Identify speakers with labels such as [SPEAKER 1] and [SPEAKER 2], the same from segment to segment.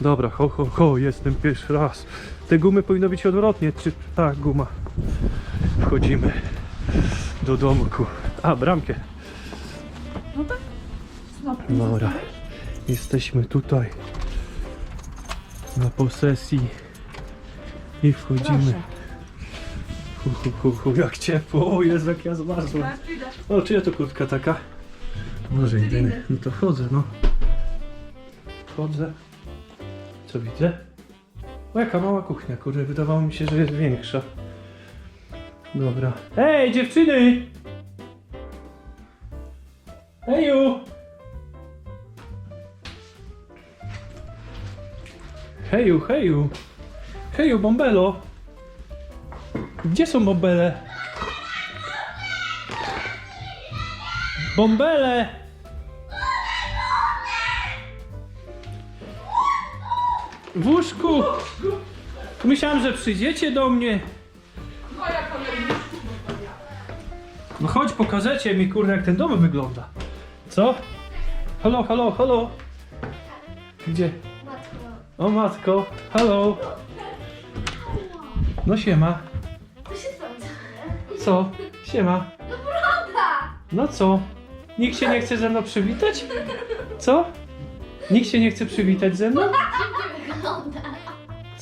[SPEAKER 1] Dobra, ho, ho, ho, jestem pierwszy raz. Te gumy powinno być odwrotnie, czy... Tak, guma. Wchodzimy do domku. A, bramkę.
[SPEAKER 2] No tak.
[SPEAKER 1] Dobra. Jesteśmy tutaj na posesji i wchodzimy. Hu, hu, hu, hu, jak ciepło, o Jezu, jak ja zmarzłem.
[SPEAKER 2] Przyjdę.
[SPEAKER 1] O, czyja to kurtka taka? Może jedyny. No to wchodzę, no. Wchodzę. Co widzę? O, jaka mała kuchnia, kurde, wydawało mi się, że jest większa. Dobra. Ej, dziewczyny! Heju! Heju, heju! Heju, bombelo! Gdzie są bombele? Bombele! W łóżku! Myślałem, że przyjdziecie do mnie.
[SPEAKER 2] Moja kolejna.
[SPEAKER 1] No chodź, pokażecie mi, kurde, jak ten dom wygląda. Co? Halo, halo, halo. Gdzie? O matko, halo. No siema.
[SPEAKER 3] Się.
[SPEAKER 1] Co? Siema.
[SPEAKER 3] No!
[SPEAKER 1] No co? Nikt się nie chce ze mną przywitać? Co? Nikt się nie chce przywitać ze mną?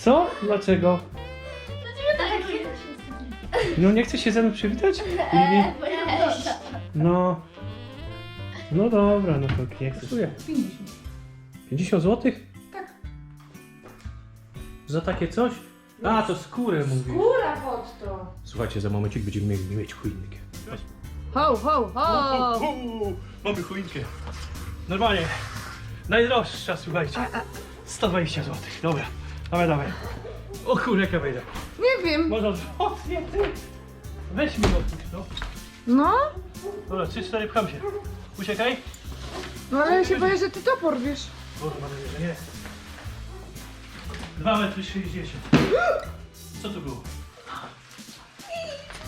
[SPEAKER 1] Co? Dlaczego?
[SPEAKER 3] Tak.
[SPEAKER 1] No nie chce się ze mną przywitać? Lili?
[SPEAKER 3] Eee, wygląda.
[SPEAKER 1] No. No dobra, no to nie chcę.
[SPEAKER 2] 50.
[SPEAKER 1] 50 zł?
[SPEAKER 2] Tak.
[SPEAKER 1] Za takie coś? A, to skórę mówi.
[SPEAKER 2] Góra pod to.
[SPEAKER 1] Słuchajcie, za momencik będziemy mieli mieć choinkę.
[SPEAKER 2] Ho, ho, ho!
[SPEAKER 1] Mamy choinkę. Normalnie. Najdroższa, słuchajcie. 120 zł. Dobra, dawaj, dawaj. O kureka wejdę.
[SPEAKER 2] Nie wiem.
[SPEAKER 1] Może odwrotnie, ty. Weź mi go, no.
[SPEAKER 2] No?
[SPEAKER 1] Dobra, 3-4 pcham się. Uciekaj.
[SPEAKER 2] No ale ja się boję, że ty to porwiesz.
[SPEAKER 1] Boże, mam nadzieję, że nie. 2 metry 60. Co to było?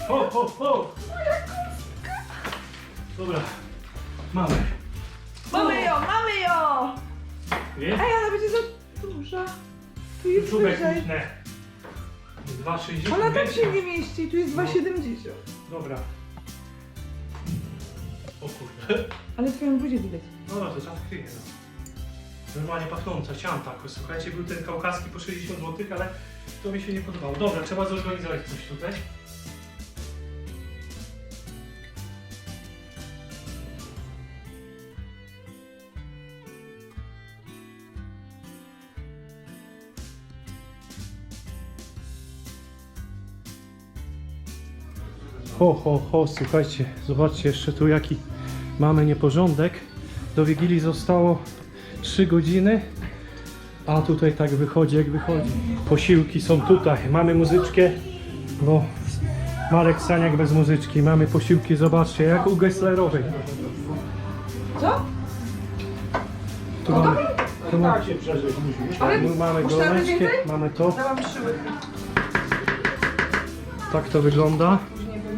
[SPEAKER 1] Ho, ho, ho! Dobra, mamy.
[SPEAKER 2] Mamy ją, mamy ją! Ej, ona będzie za duża. Tu jest
[SPEAKER 1] Czubek
[SPEAKER 2] wyżej.
[SPEAKER 1] utnę. 2,60.
[SPEAKER 2] Ona tam się nie mieści, tu jest 2,70.
[SPEAKER 1] Dobra. O kurde.
[SPEAKER 2] Ale twoją buzię widać.
[SPEAKER 1] Dobra, to czas kryje, no. Normalnie pachnąca, chciałam taką. Słuchajcie, był ten kaukaski po 60 zł, ale to mi się nie podobało. Dobra, trzeba zorganizować coś tutaj. Ho, ho, ho, słuchajcie, zobaczcie jeszcze tu jaki mamy nieporządek. Do Wigilii zostało 3 godziny, a tutaj tak wychodzi jak wychodzi. Posiłki są tutaj, mamy muzyczkę, bo Marek Saniak bez muzyczki, mamy posiłki, zobaczcie, jak u Gesslerowej.
[SPEAKER 2] Co?
[SPEAKER 1] Tu mamy, tu mamy,
[SPEAKER 2] Ale dać
[SPEAKER 1] goleczkę, mamy to,
[SPEAKER 2] Dałam trzy łyki.
[SPEAKER 1] tak to wygląda.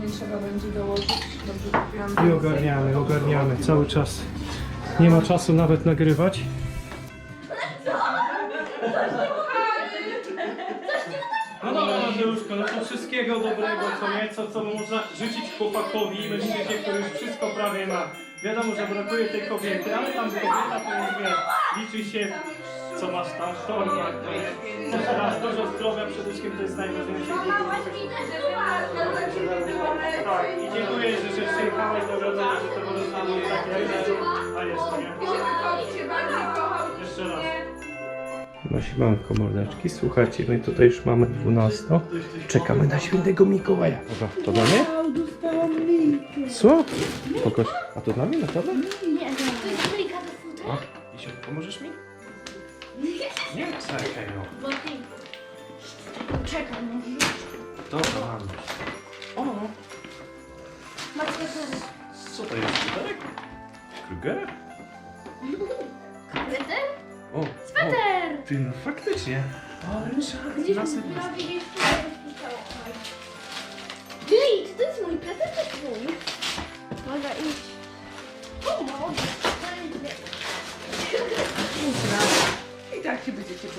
[SPEAKER 2] Pewnie trzeba będzie dołożyć. Dobrze kupiłam.
[SPEAKER 1] I ogarniamy, ogarniamy cały czas. Nie ma czasu nawet nagrywać. No dobra Mateuszko, no to wszystkiego dobrego, co nieco, co można życzyć chłopakowi i mężczyźnie, który już wszystko prawie ma. Wiadomo, że brakuje tej kobiety, ale tam kobieta to jest, wiesz, liczy się, co masz tam to jest. Jeszcze raz, dużo zdrowia przede wszystkim to jest najważniejsze. Tak, i dziękuję, że, że przyjechałeś do wiadomo, że to było samo tak jak a jest, nie? Jeszcze raz. No siemanko mordeczki, słuchajcie, my tutaj już mamy 12. Czekamy na świętego Mikołaja. Dobra, to dla mnie? Co? Pokaż. A to dla mnie naprawdę?
[SPEAKER 3] Nie, to jest do futra.
[SPEAKER 1] A, Isiu, pomożesz mi? Nie, czekaj no.
[SPEAKER 3] Bo ty... Czekaj, no.
[SPEAKER 1] Dobra, mam. O,
[SPEAKER 3] Macie
[SPEAKER 1] co to jest? Sweterek? Krugera?
[SPEAKER 3] Sweter?
[SPEAKER 1] O, o, ty no faktycznie. Ale
[SPEAKER 3] Gdzieś
[SPEAKER 1] na sobie.
[SPEAKER 3] Glit, to jest mój prezent, to twój. Mogę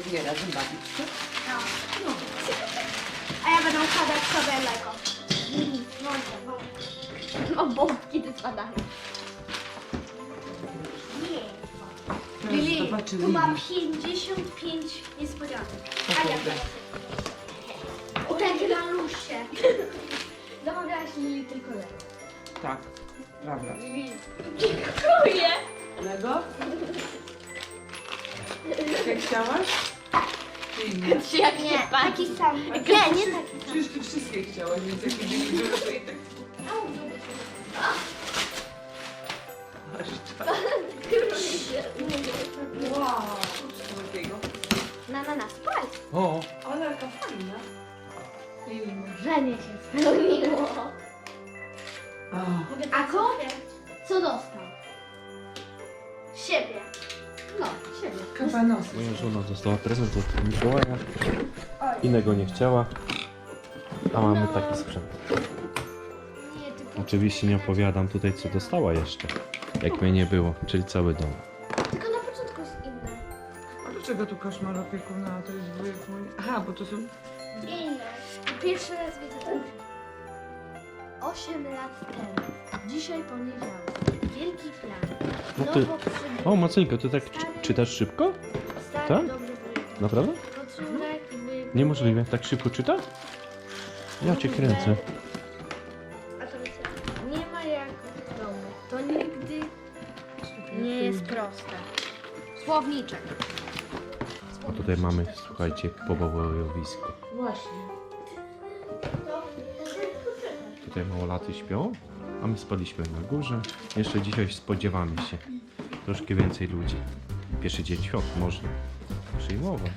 [SPEAKER 2] się pewnie razem bawić. co?
[SPEAKER 3] No. A ja będę układać sobie Lego. O, bombki te spadają. Nie.
[SPEAKER 2] Teraz
[SPEAKER 3] Lili, tu ma
[SPEAKER 2] Lili.
[SPEAKER 3] 55 niespodzianek. A ja
[SPEAKER 2] kurde.
[SPEAKER 3] O, takie lalusie. Zamawiałaś Lili tylko Lego.
[SPEAKER 2] Tak, prawda.
[SPEAKER 3] Dziękuję.
[SPEAKER 2] Lego? Jak chciałaś? Czy inne?
[SPEAKER 3] Czy jak nie, taki sam. Nie, nie taki sam.
[SPEAKER 2] Przecież ty wszystkie chciałaś, więc jak będzie dużo, to i tak czas. Wow, co takiego?
[SPEAKER 3] Na, na, na, spice.
[SPEAKER 4] O,
[SPEAKER 2] Ale jaka fajna. Lili,
[SPEAKER 3] Marzenie się spełniło.
[SPEAKER 2] O,
[SPEAKER 3] A co? Co dostał? Siebie. No, siebie.
[SPEAKER 4] moja żona dostała prezent od Mikołaja. Innego nie chciała. A mamy taki sprzęt.
[SPEAKER 3] Nie,
[SPEAKER 4] Oczywiście nie opowiadam tutaj co dostała jeszcze. Jak mnie nie było, czyli cały dom.
[SPEAKER 3] tylko na początku jest inne.
[SPEAKER 2] A dlaczego tu koszmar opiekuna, a to jest wujek mój? Aha, bo to są...
[SPEAKER 3] Inne. Pierwszy raz widzę to. 8 lat temu. Dzisiaj poniedziałek. Wielki plan.
[SPEAKER 4] No ty-
[SPEAKER 3] Nowo.
[SPEAKER 4] O, Maceńko, ty tak czy- czytasz szybko?
[SPEAKER 3] Stary,
[SPEAKER 4] tak? Naprawdę? Niemożliwe. Tak szybko czyta? Ja cię kręcę.
[SPEAKER 3] A to nie ma jak w domu. To nigdy nie jest proste. Słowniczek.
[SPEAKER 4] A tutaj mamy, słuchajcie, pobojowisko.
[SPEAKER 2] Właśnie.
[SPEAKER 4] Tutaj małolaty śpią, a my spaliśmy na górze. Jeszcze dzisiaj spodziewamy się troszkę więcej ludzi. Pierwszy dzień świąt można przyjmować.